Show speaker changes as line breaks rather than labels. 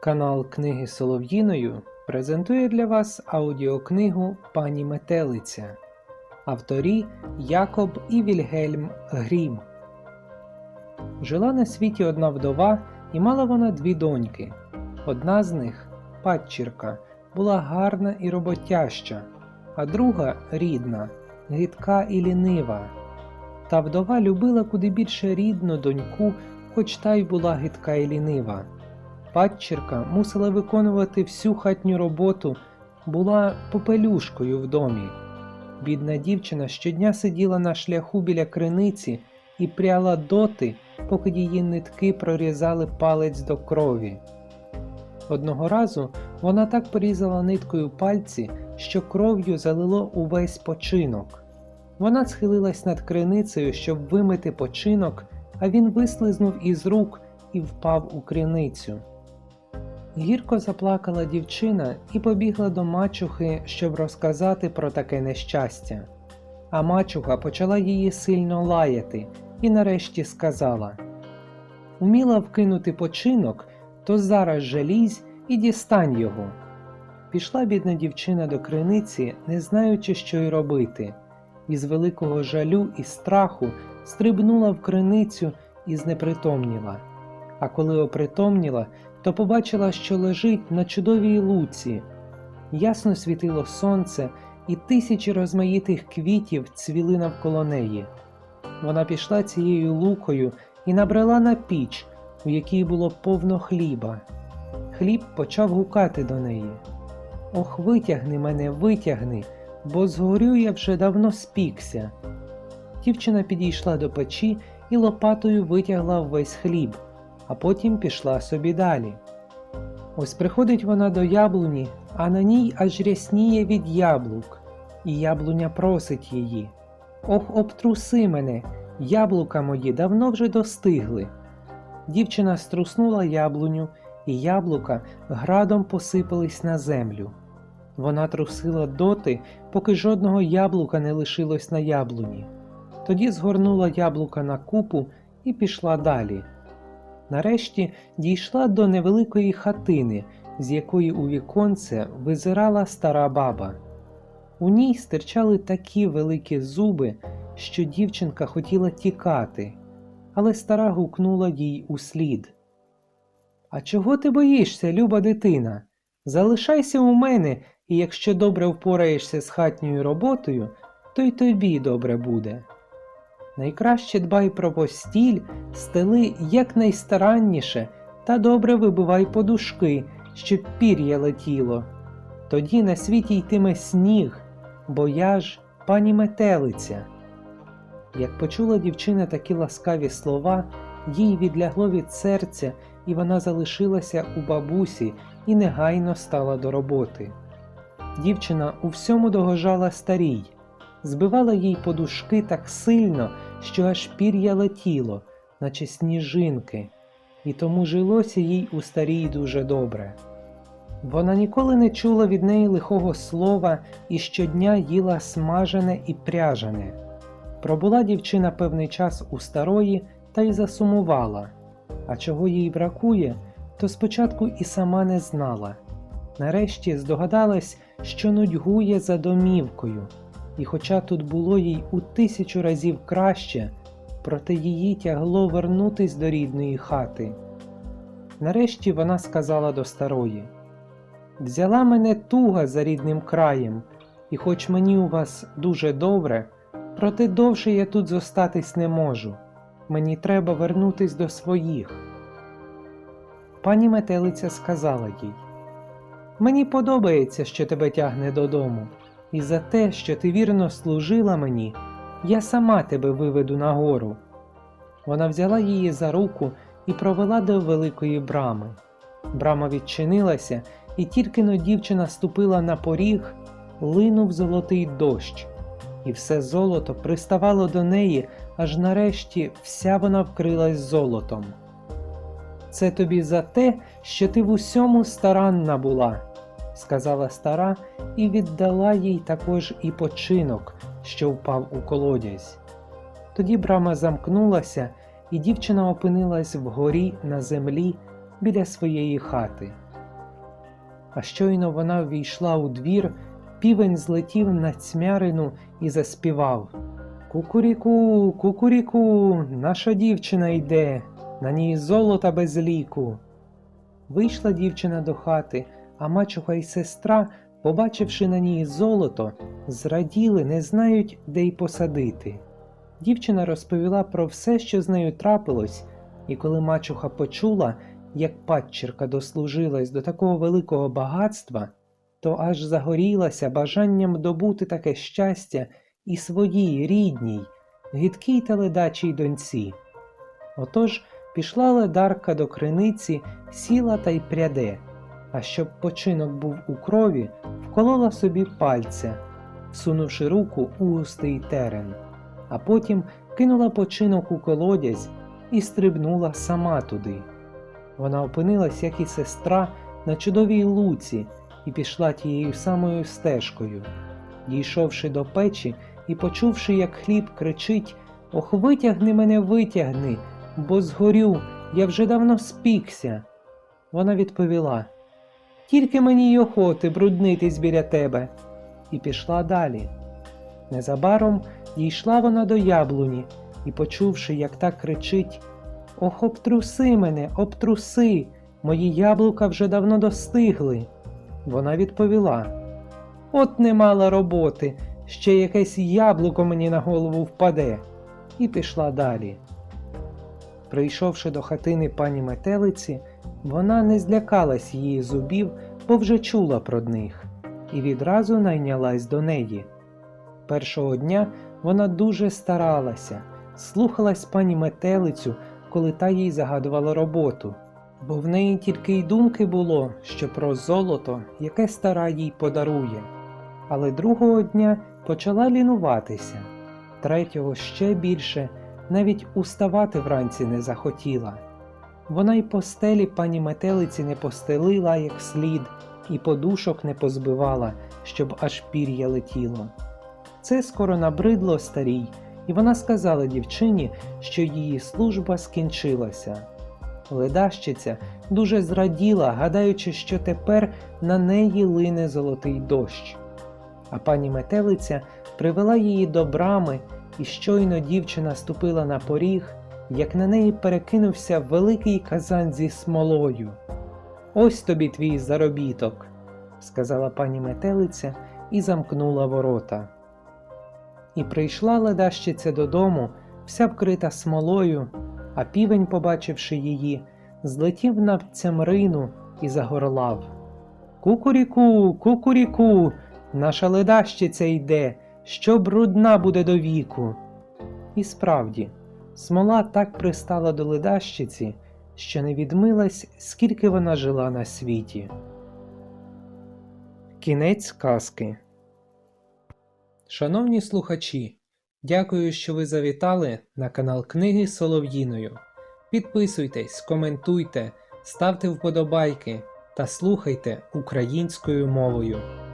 Канал Книги Солов'їною презентує для вас аудіокнигу Пані Метелиця. Авторі Якоб і Вільгельм Грім. Жила на світі одна вдова, і мала вона дві доньки. Одна з них, падчірка, була гарна і роботяща, а друга рідна, гидка і лінива. Та вдова любила куди більше рідну доньку, хоч та й була гидка і лінива. Падчірка мусила виконувати всю хатню роботу, була попелюшкою в домі. Бідна дівчина щодня сиділа на шляху біля криниці і пряла доти, поки її нитки прорізали палець до крові. Одного разу вона так порізала ниткою пальці, що кров'ю залило увесь починок. Вона схилилась над криницею, щоб вимити починок, а він вислизнув із рук і впав у криницю. Гірко заплакала дівчина і побігла до мачухи, щоб розказати про таке нещастя. А мачуха почала її сильно лаяти і нарешті сказала Уміла вкинути починок, то зараз же лізь і дістань його. Пішла бідна дівчина до криниці, не знаючи, що й робити, і з великого жалю і страху стрибнула в криницю і знепритомніла. А коли опритомніла, то побачила, що лежить на чудовій луці. Ясно світило сонце, і тисячі розмаїтих квітів цвіли навколо неї. Вона пішла цією лукою і набрела на піч, у якій було повно хліба. Хліб почав гукати до неї. Ох, витягни мене, витягни, бо згорю я вже давно спікся. Дівчина підійшла до печі і лопатою витягла весь хліб, а потім пішла собі далі. Ось приходить вона до яблуні, а на ній аж рясніє від яблук, і яблуня просить її. Ох, обтруси мене, яблука мої давно вже достигли. Дівчина струснула яблуню, і яблука градом посипались на землю. Вона трусила доти, поки жодного яблука не лишилось на яблуні. Тоді згорнула яблука на купу і пішла далі. Нарешті дійшла до невеликої хатини, з якої у віконце визирала стара баба. У ній стирчали такі великі зуби, що дівчинка хотіла тікати, але стара гукнула їй услід. А чого ти боїшся, люба дитина? Залишайся у мене, і якщо добре впораєшся з хатньою роботою, то й тобі добре буде. Найкраще дбай про постіль, стели якнайстаранніше та добре вибивай подушки, щоб пір'я летіло. Тоді на світі йтиме сніг, бо я ж пані метелиця. Як почула дівчина такі ласкаві слова, їй відлягло від серця, і вона залишилася у бабусі і негайно стала до роботи. Дівчина у всьому догожала старій, збивала їй подушки так сильно, що аж пір'я летіло, наче сніжинки, і тому жилося їй у старій дуже добре. Вона ніколи не чула від неї лихого слова і щодня їла смажене і пряжене. Пробула дівчина певний час у старої та й засумувала, а чого їй бракує, то спочатку і сама не знала. Нарешті здогадалась, що нудьгує за домівкою, і хоча тут було їй у тисячу разів краще, проте її тягло вернутись до рідної хати. Нарешті вона сказала до старої Взяла мене туга за рідним краєм, і хоч мені у вас дуже добре, проте довше я тут зостатись не можу. Мені треба вернутись до своїх. Пані метелиця сказала їй Мені подобається, що тебе тягне додому, і за те, що ти вірно служила мені, я сама тебе виведу нагору. Вона взяла її за руку і провела до великої брами. Брама відчинилася, і тільки но дівчина ступила на поріг, линув золотий дощ, і все золото приставало до неї, аж нарешті вся вона вкрилась золотом. Це тобі за те, що ти в усьому старанна була, сказала стара і віддала їй також і починок, що впав у колодязь. Тоді брама замкнулася, і дівчина опинилась вгорі на землі біля своєї хати. А щойно вона ввійшла у двір, півень злетів на цмярину і заспівав Кукуріку, кукуріку, наша дівчина йде, на ній золота без ліку. Вийшла дівчина до хати, а мачуха й сестра, побачивши на ній золото, зраділи, не знають, де й посадити. Дівчина розповіла про все, що з нею трапилось, і коли мачуха почула, як падчірка дослужилась до такого великого багатства, то аж загорілася бажанням добути таке щастя і своїй рідній, гидкій та ледачій доньці. Отож пішла ледарка до криниці, сіла та й пряде, а щоб починок був у крові, вколола собі пальця, всунувши руку у густий терен, а потім кинула починок у колодязь і стрибнула сама туди. Вона опинилась, як і сестра, на чудовій луці і пішла тією самою стежкою. Дійшовши до печі і почувши, як хліб кричить Ох, витягни мене, витягни, бо згорю, я вже давно спікся. Вона відповіла Тільки мені й охоти бруднитись біля тебе, і пішла далі. Незабаром дійшла вона до яблуні і, почувши, як та кричить Ох, обтруси мене, обтруси, мої яблука вже давно достигли. Вона відповіла От не мала роботи, ще якесь яблуко мені на голову впаде, і пішла далі. Прийшовши до хатини пані метелиці, вона не злякалась її зубів, бо вже чула про них, і відразу найнялась до неї. Першого дня вона дуже старалася, слухалась пані метелицю, коли та їй загадувала роботу, бо в неї тільки й думки було, що про золото, яке стара їй подарує. Але другого дня почала лінуватися, третього ще більше, навіть уставати вранці не захотіла. Вона й постелі пані метелиці не постелила як слід, і подушок не позбивала, щоб аж пір'я летіло. Це скоро набридло старій, і вона сказала дівчині, що її служба скінчилася. Ледащиця дуже зраділа, гадаючи, що тепер на неї лине золотий дощ. А пані метелиця привела її до брами, і щойно дівчина ступила на поріг, як на неї перекинувся великий казан зі смолою. Ось тобі твій заробіток, сказала пані метелиця і замкнула ворота. І прийшла ледащиця додому, вся вкрита смолою, а півень, побачивши її, злетів на цямрину і загорлав. Кукуріку, кукуріку, наша ледащиця йде, що брудна буде до віку. І справді, смола так пристала до ледащиці, що не відмилась, скільки вона жила на світі. Кінець казки. Шановні слухачі, дякую, що ви завітали на канал Книги Солов'їною. Підписуйтесь, коментуйте, ставте вподобайки та слухайте українською мовою.